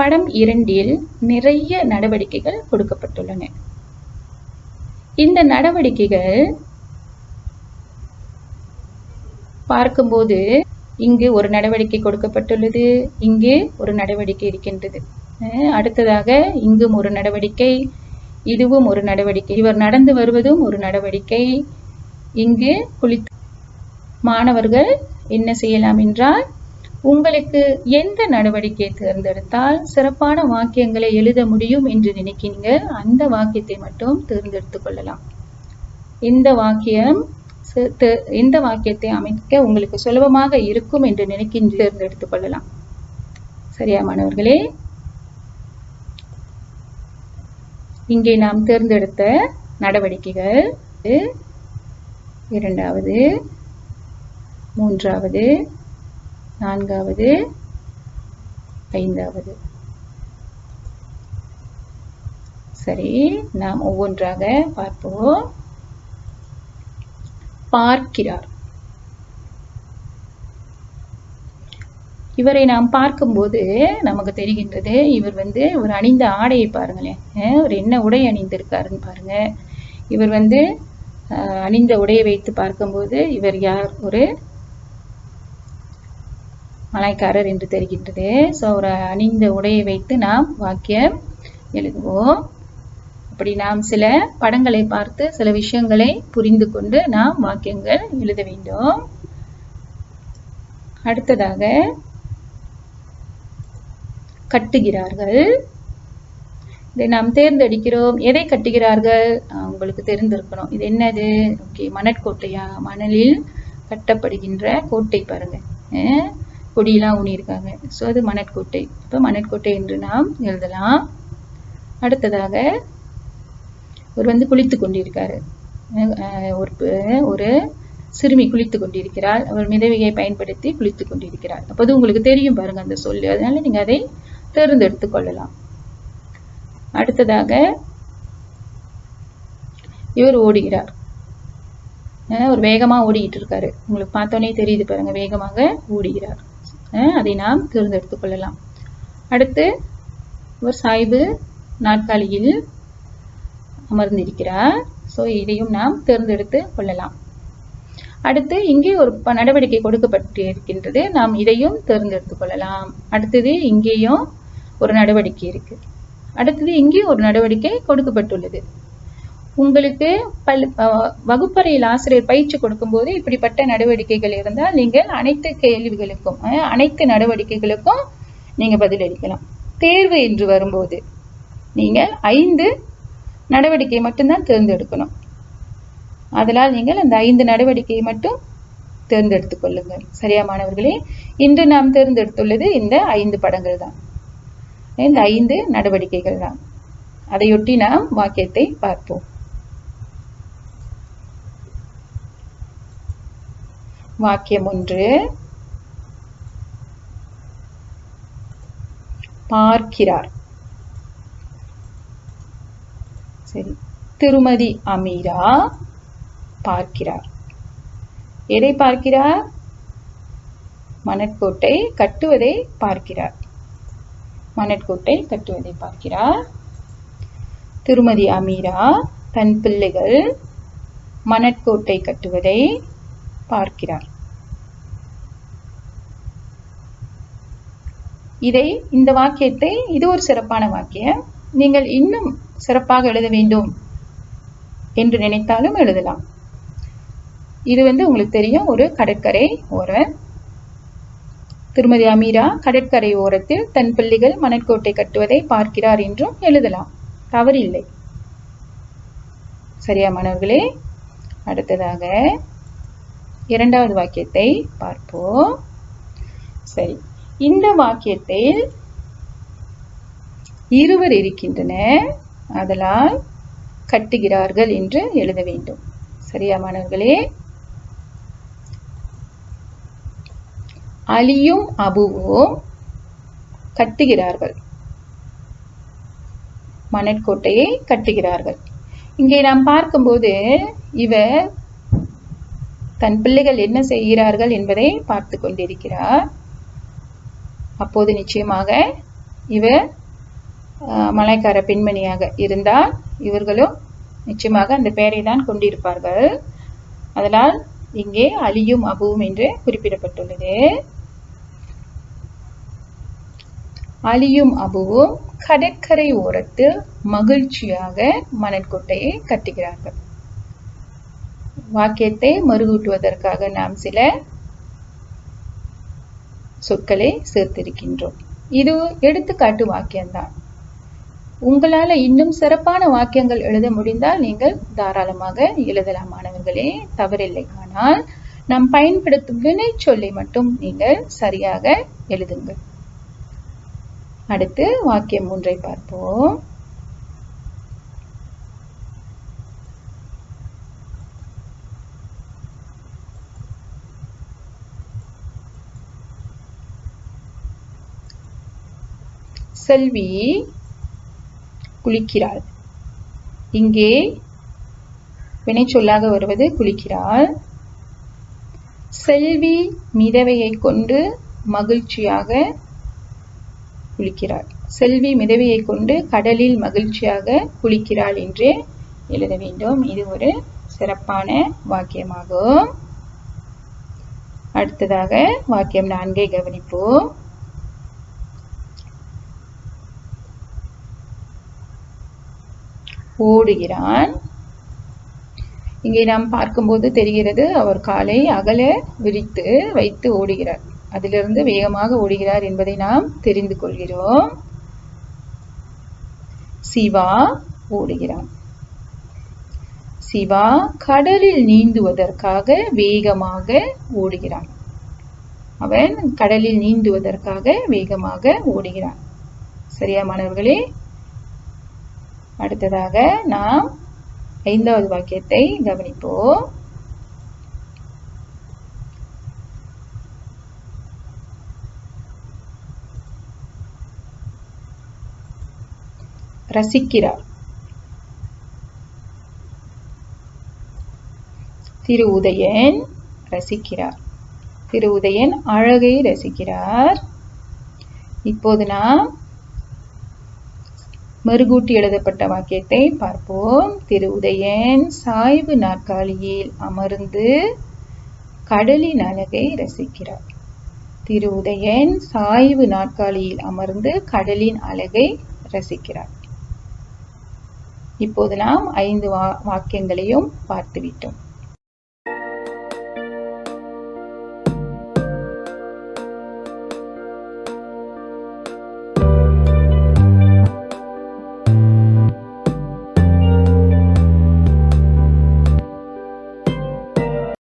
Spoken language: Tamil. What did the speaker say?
படம் இரண்டில் நிறைய நடவடிக்கைகள் கொடுக்கப்பட்டுள்ளன. இந்த நடவடிக்கைகள் பார்க்கும்போது இங்கு ஒரு நடவடிக்கை கொடுக்கப்பட்டுள்ளது இங்கு ஒரு நடவடிக்கை இருக்கின்றது. அடுத்ததாக இங்கும் ஒரு நடவடிக்கை இதுவும் ஒரு நடவடிக்கை இவர் நடந்து வருவதும் ஒரு நடவடிக்கை. இங்கு குளித்து மாணவர்கள் என்ன செய்யலாம் என்றால் உங்களுக்கு எந்த நடவடிக்கையை தேர்ந்தெடுத்தால் சிறப்பான வாக்கியங்களை எழுத முடியும் என்று நினைக்கிறீங்க? அந்த வாக்கியத்தை மட்டும் தேர்ந்தெடுத்து கொள்ளலாம். இந்த வாக்கியம் இந்த வாக்கியத்தை அமைக்க உங்களுக்கு சுலபமாக இருக்கும் என்று நினைக்கின்ற தேர்ந்தெடுத்துக் கொள்ளலாம். சரியா மாணவர்களே? இங்கே நாம் தேர்ந்தெடுத்த நடவடிக்கைகள் இரண்டாவது மூன்றாவது நான்காவது ஐந்தாவது. சரி நாம் ஒவ்வொன்றாக பார்ப்போம். பார்க்கிறார். இவரை நாம் பார்க்கும்போது நமக்கு தெரிகின்றது இவர் வந்து ஒரு அணிந்த ஆடையை பாருங்களேன். ஒரு என்ன உடை அணிந்திருக்காருன்னு பாருங்க. இவர் வந்து அஹ், அணிந்த உடையை வைத்து பார்க்கும்போது இவர் யார்? ஒரு மலாய்க்காரர் என்று தெரிகின்றது. ஸோ அவர் அணிந்த உடையை வைத்து நாம் வாக்கியம் எழுதுவோம். அப்படி நாம் சில படங்களை பார்த்து சில விஷயங்களை புரிந்து கொண்டு நாம் வாக்கியங்கள் எழுத வேண்டும். அடுத்ததாக கட்டுகிறார்கள். இதை நாம் தேர்ந்தெடுக்கிறோம். எதை கட்டுகிறார்கள்? உங்களுக்கு தெரிந்திருக்கணும். இது என்னது? ஓகே மணற்கோட்டையா? மணலில் கட்டப்படுகின்ற கோட்டை பாருங்க. கொடியெலாம் கொடியெல்லாம் ஊனியிருக்காங்க. ஸோ அது மணற்கோட்டை. இப்போ மணற்கோட்டை என்று நாம் எழுதலாம். அடுத்ததாக ஒரு வந்து குளித்து கொண்டிருக்காரு. ஒரு ஒரு சிறுமி குளித்து கொண்டிருக்கிறாள். அவர் மிதவையை பயன்படுத்தி குளித்து கொண்டிருக்கிறார். அப்போது உங்களுக்கு தெரியும் பாருங்க அந்த சொல்லு. அதனால நீங்க அதை தேர்ந்தெடுத்து கொள்ளலாம். அடுத்ததாக இவர் ஓடுகிறார். ஒரு வேகமா ஓடிக்கிட்டு இருக்காரு. உங்களுக்கு பார்த்தோன்னே தெரியுது பாருங்க வேகமாக ஓடுகிறார். அதை நாம் தேர்ந்தெடுத்துக் கொள்ளலாம். அடுத்து இவர் சாய்வு நாற்காலியில் அமர்ந்திருக்கிறார். ஸோ இதையும் நாம் தேர்ந்தெடுத்து கொள்ளலாம். அடுத்து இங்கே ஒரு நடவடிக்கை கொடுக்கப்பட்டு இருக்கின்றது நாம் இதையும் தேர்ந்தெடுத்துக் கொள்ளலாம். அடுத்தது இங்கேயும் ஒரு நடவடிக்கை இருக்கு. அடுத்தது இங்கேயும் ஒரு நடவடிக்கை கொடுக்கப்பட்டுள்ளது. உங்களுக்கு பல் வகுப்பறையில் ஆசிரியர் பயிற்சி கொடுக்கும்போது இப்படிப்பட்ட நடவடிக்கைகள் இருந்தால் நீங்கள் அனைத்து கேள்விகளுக்கும் அனைத்து நடவடிக்கைகளுக்கும் நீங்கள் பதிலளிக்கலாம். தேர்வு என்று வரும்போது நீங்கள் ஐந்து நடவடிக்கை மட்டும்தான் தேர்ந்தெடுக்கணும். அதனால் நீங்கள் அந்த ஐந்து நடவடிக்கையை மட்டும் தேர்ந்தெடுத்துக் கொள்ளுங்கள். சரியா மாணவர்களே? இன்று நாம் தேர்ந்தெடுத்துள்ளது இந்த ஐந்து படங்கள் தான். இந்த ஐந்து நடவடிக்கைகள் தான். அதையொட்டி நாம் வாக்கியத்தை பார்ப்போம். வாக்கியம் ஒன்று. பார்க்கிறார். சரி. திருமதி அமீரா பார்க்கிறார். எதை பார்க்கிறார்? மணற்கோட்டை கட்டுவதை பார்க்கிறார். மணற்கோட்டை கட்டுவதை பார்க்கிறார். திருமதி அமீரா தன் பிள்ளைகள் மணற்கோட்டை கட்டுவதை பார்க்கிறார். இதை இந்த வாக்கியத்தை இது ஒரு சிறப்பான வாக்கியம். நீங்கள் இன்னும் சிறப்பாக எழுத வேண்டும் என்று நினைத்தாலும் எழுதலாம். இது வந்து உங்களுக்கு தெரியும் ஒரு கடற்கரை ஓரம் திருமதி அமீரா கடற்கரை ஓரத்தில் தன் பிள்ளைகள் மணற்கோட்டை கட்டுவதை பார்க்கிறார் என்றும் எழுதலாம். தவறில்லை. சரியா மாணவர்களே? அடுத்ததாக இரண்டாவது வாக்கியத்தை பார்ப்போம். சரி. இந்த வாக்கியத்தில் இருவர் இருக்கின்றனர். அதனால் கட்டுகிறார்கள் என்று எழுத வேண்டும். சரியா மாணவர்களே? அலியும் அபுவும் கட்டுகிறார்கள். மணற்கோட்டையை கட்டுகிறார்கள். இங்கே நாம் பார்க்கும்போது இவர் தன் பிள்ளைகள் என்ன செய்கிறார்கள் என்பதை பார்த்து கொண்டிருக்கிறார். அப்போது நிச்சயமாக இவர் மலைக்கார பெண்மணியாக இருந்தால் இவர்களும் நிச்சயமாக அந்த பெயரை தான் கொண்டிருப்பார்கள். அதனால் இங்கே அலியும் அபுவும் என்று குறிப்பிடப்பட்டுள்ளது. அலியும் அபுவும் கடற்கரை ஓரத்தில் மகிழ்ச்சியாக மணற்கொட்டையை கட்டுகிறார்கள். வாக்கியத்தை மறுகூட்டுவதற்காக நாம் சில சொற்களை சேர்த்திருக்கின்றோம். இது எடுத்துக்காட்டு வாக்கியம்தான். உங்களால் இன்னும் சிறப்பான வாக்கியங்கள் எழுத முடிந்தால் நீங்கள் தாராளமாக எழுதலாம் மாணவர்களே. தவறில்லை. ஆனால் நாம் பயன்படுத்தும் வினை சொல்லை மட்டும் நீங்கள் சரியாக எழுதுங்கள். அடுத்து வாக்கியம் மூன்றை பார்ப்போம். செல்வி குளிக்கிறாள். இங்கே வினைச்சொல்லாக வருவது குளிக்கிறாள். செல்வி மிதவையை கொண்டு மகிழ்ச்சியாக குளிக்கிறாள். செல்வி மிதவையை கொண்டு கடலில் மகிழ்ச்சியாக குளிக்கிறாள் என்று எழுத வேண்டும். இது ஒரு சிறப்பான வாக்கியமாகும். அடுத்ததாக வாக்கியம் நான்கை கவனிப்போம். ஓடுகிறான் இங்கே நாம் பார்க்கும்போது தெரிகிறது அவர் காலை அகல விரித்து வைத்து ஓடுகிறார். அதிலிருந்து வேகமாக ஓடுகிறார் என்பதை நாம் தெரிந்து கொள்கிறோம். சிவா ஓடுகிறான். சிவா கடலில் நீந்துவதற்காக வேகமாக ஓடுகிறான். அவன் கடலில் நீந்துவதற்காக வேகமாக ஓடுகிறான். சரியா மாணவர்களே? அடுத்ததாக நாம் ஐந்தாவது வாக்கியத்தை கவனிப்போம். ரசிக்கிறார். திரு உதயன் ரசிக்கிறார். திரு உதயன் அழகை ரசிக்கிறார். இப்போது நாம் மறுகூட்டி எழுதப்பட்ட வாக்கியத்தை பார்ப்போம். திரு உதயன் சாய்வு நாற்காலியில் அமர்ந்து கடலின் அழகை ரசிக்கிறார். திரு உதயன் சாய்வு நாற்காலியில் அமர்ந்து கடலின் அழகை ரசிக்கிறார். இப்போது நாம் ஐந்து வா வாக்கியங்களையும் பார்த்துவிட்டோம்.